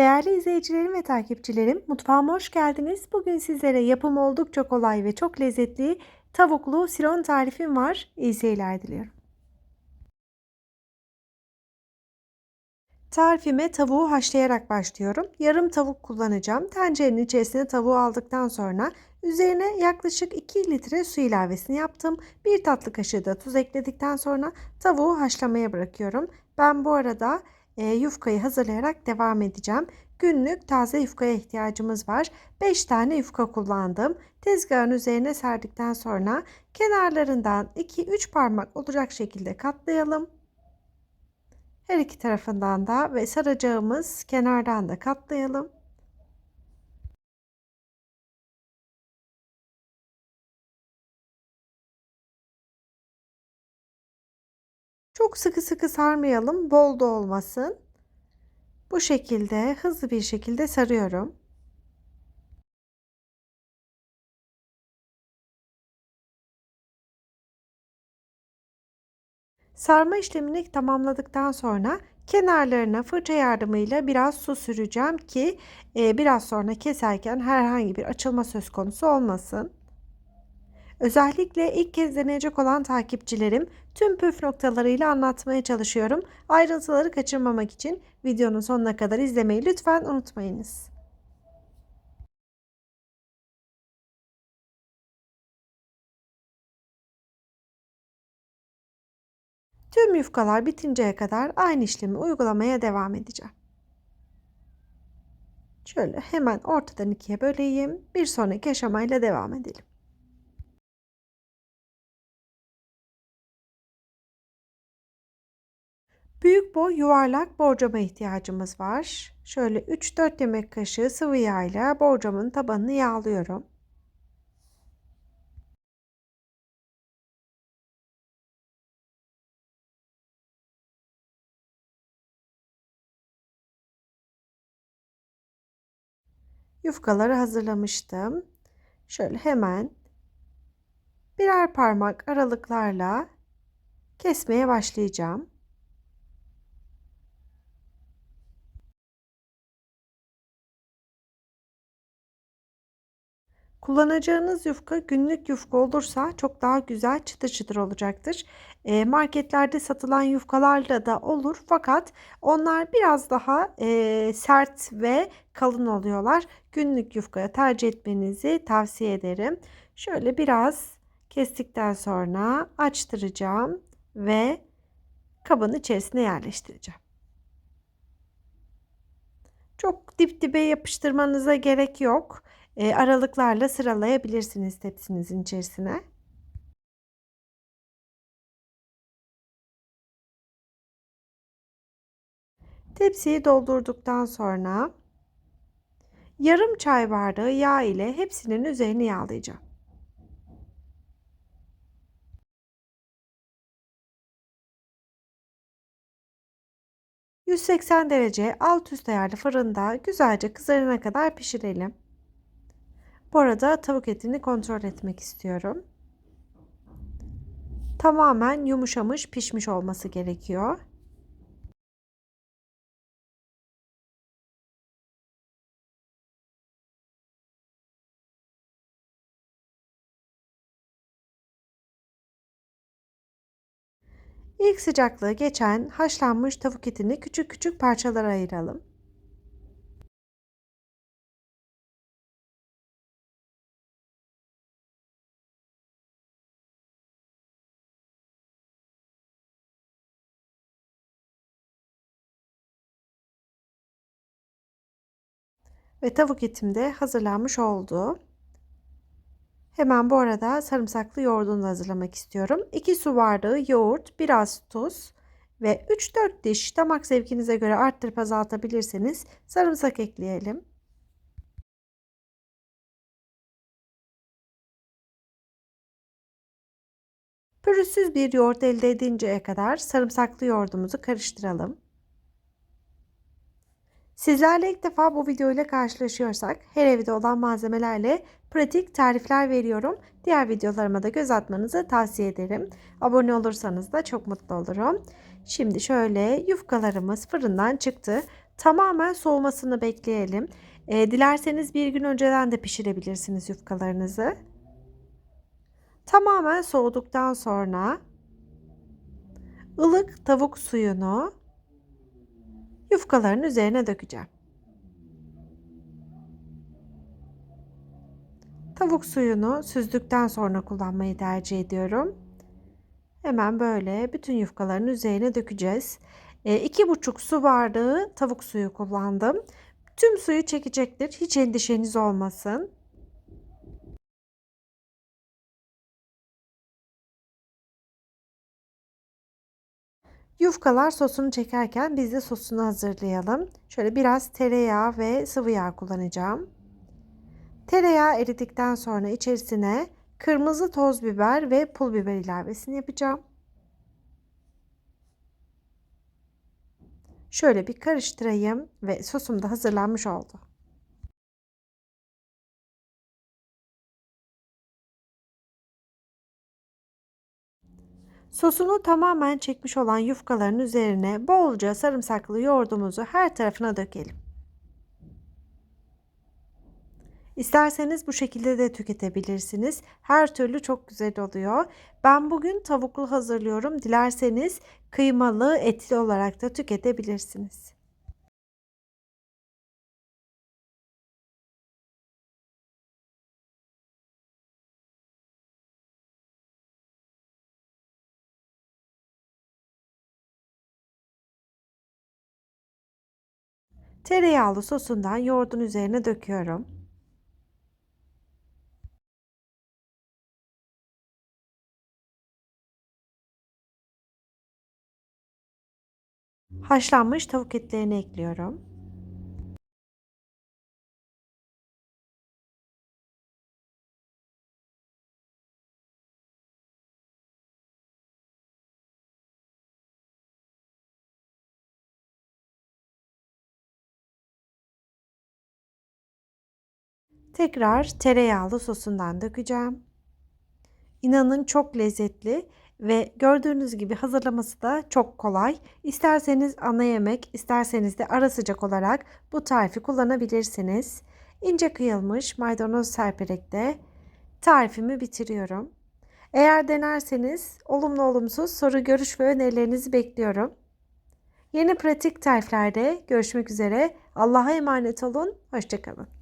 Değerli izleyicilerim ve takipçilerim, mutfağıma hoş geldiniz. Bugün sizlere yapımı oldukça kolay ve çok lezzetli tavuklu siron tarifim var. İyi seyirler diliyorum. Tarifime tavuğu haşlayarak başlıyorum. Yarım tavuk kullanacağım. Tencerenin içerisine tavuğu aldıktan sonra üzerine yaklaşık 2 litre su ilavesini yaptım. 1 tatlı kaşığı da tuz ekledikten sonra tavuğu haşlamaya bırakıyorum. Ben bu arada yufkayı hazırlayarak devam edeceğim. Günlük taze yufkaya ihtiyacımız var. 5 tane yufka kullandım. Tezgahın üzerine serdikten sonra kenarlarından 2-3 parmak olacak şekilde katlayalım. Her iki tarafından da ve saracağımız kenardan da katlayalım. Çok sıkı sıkı sarmayalım, bol da olmasın. Bu şekilde hızlı bir şekilde sarıyorum. Sarma işlemini tamamladıktan sonra kenarlarına fırça yardımıyla biraz su süreceğim ki e, biraz sonra keserken herhangi bir açılma söz konusu olmasın. Özellikle ilk kez deneyecek olan takipçilerim tüm püf noktalarıyla anlatmaya çalışıyorum. Ayrıntıları kaçırmamak için videonun sonuna kadar izlemeyi lütfen unutmayınız. Tüm yufkalar bitinceye kadar aynı işlemi uygulamaya devam edeceğim. Şöyle hemen ortadan ikiye böleyim. Bir sonraki aşamayla devam edelim. Büyük boy yuvarlak borcama ihtiyacımız var. Şöyle 3-4 yemek kaşığı sıvı yağ ile borcamın tabanını yağlıyorum. Yufkaları hazırlamıştım. Şöyle hemen birer parmak aralıklarla kesmeye başlayacağım. Kullanacağınız yufka günlük yufka olursa çok daha güzel çıtır çıtır olacaktır. E, marketlerde satılan yufkalarla da olur fakat onlar biraz daha e, sert ve kalın oluyorlar. Günlük yufkaya tercih etmenizi tavsiye ederim. Şöyle biraz kestikten sonra açtıracağım ve kabın içerisine yerleştireceğim. Çok dip dibe yapıştırmanıza gerek yok e, aralıklarla sıralayabilirsiniz tepsinizin içerisine. Tepsiyi doldurduktan sonra yarım çay bardağı yağ ile hepsinin üzerini yağlayacağım. ...180 derece alt üst ayarlı fırında güzelce kızarana kadar pişirelim. Bu arada tavuk etini kontrol etmek istiyorum. Tamamen yumuşamış, pişmiş olması gerekiyor. İlk sıcaklığı geçen haşlanmış tavuk etini küçük küçük parçalara ayıralım. Ve tavuk etim de hazırlanmış oldu. Hemen bu arada sarımsaklı yoğurdunu hazırlamak istiyorum. 2 su bardağı yoğurt, biraz tuz ve 3-4 diş damak zevkinize göre arttırıp azaltabilirseniz sarımsak ekleyelim. Pürüzsüz bir yoğurt elde edinceye kadar sarımsaklı yoğurdumuzu karıştıralım. Sizlerle ilk defa bu video ile karşılaşıyorsak her evde olan malzemelerle pratik tarifler veriyorum. Diğer videolarıma da göz atmanızı tavsiye ederim. Abone olursanız da çok mutlu olurum. Şimdi şöyle yufkalarımız fırından çıktı. Tamamen soğumasını bekleyelim. E, dilerseniz bir gün önceden de pişirebilirsiniz yufkalarınızı. Tamamen soğuduktan sonra ılık tavuk suyunu yufkaların üzerine dökeceğim. Tavuk suyunu süzdükten sonra kullanmayı tercih ediyorum. Hemen böyle bütün yufkaların üzerine dökeceğiz. E, iki buçuk su bardağı tavuk suyu kullandım. Tüm suyu çekecektir. Hiç endişeniz olmasın. Yufkalar sosunu çekerken biz de sosunu hazırlayalım. Şöyle biraz tereyağı ve sıvı yağ kullanacağım. Tereyağı eridikten sonra içerisine kırmızı toz biber ve pul biber ilavesini yapacağım. Şöyle bir karıştırayım ve sosum da hazırlanmış oldu. Sosunu tamamen çekmiş olan yufkaların üzerine bolca sarımsaklı yoğurdumuzu her tarafına dökelim. İsterseniz bu şekilde de tüketebilirsiniz. Her türlü çok güzel oluyor. Ben bugün tavuklu hazırlıyorum. Dilerseniz kıymalı, etli olarak da tüketebilirsiniz. Tereyağlı sosundan yoğurdun üzerine döküyorum. Haşlanmış tavuk etlerini ekliyorum. Tekrar tereyağlı sosundan dökeceğim. İnanın çok lezzetli ve gördüğünüz gibi hazırlaması da çok kolay. İsterseniz ana yemek, isterseniz de ara sıcak olarak bu tarifi kullanabilirsiniz. İnce kıyılmış maydanoz serperek de tarifimi bitiriyorum. Eğer denerseniz olumlu olumsuz soru, görüş ve önerilerinizi bekliyorum. Yeni pratik tariflerde görüşmek üzere. Allah'a emanet olun. Hoşçakalın.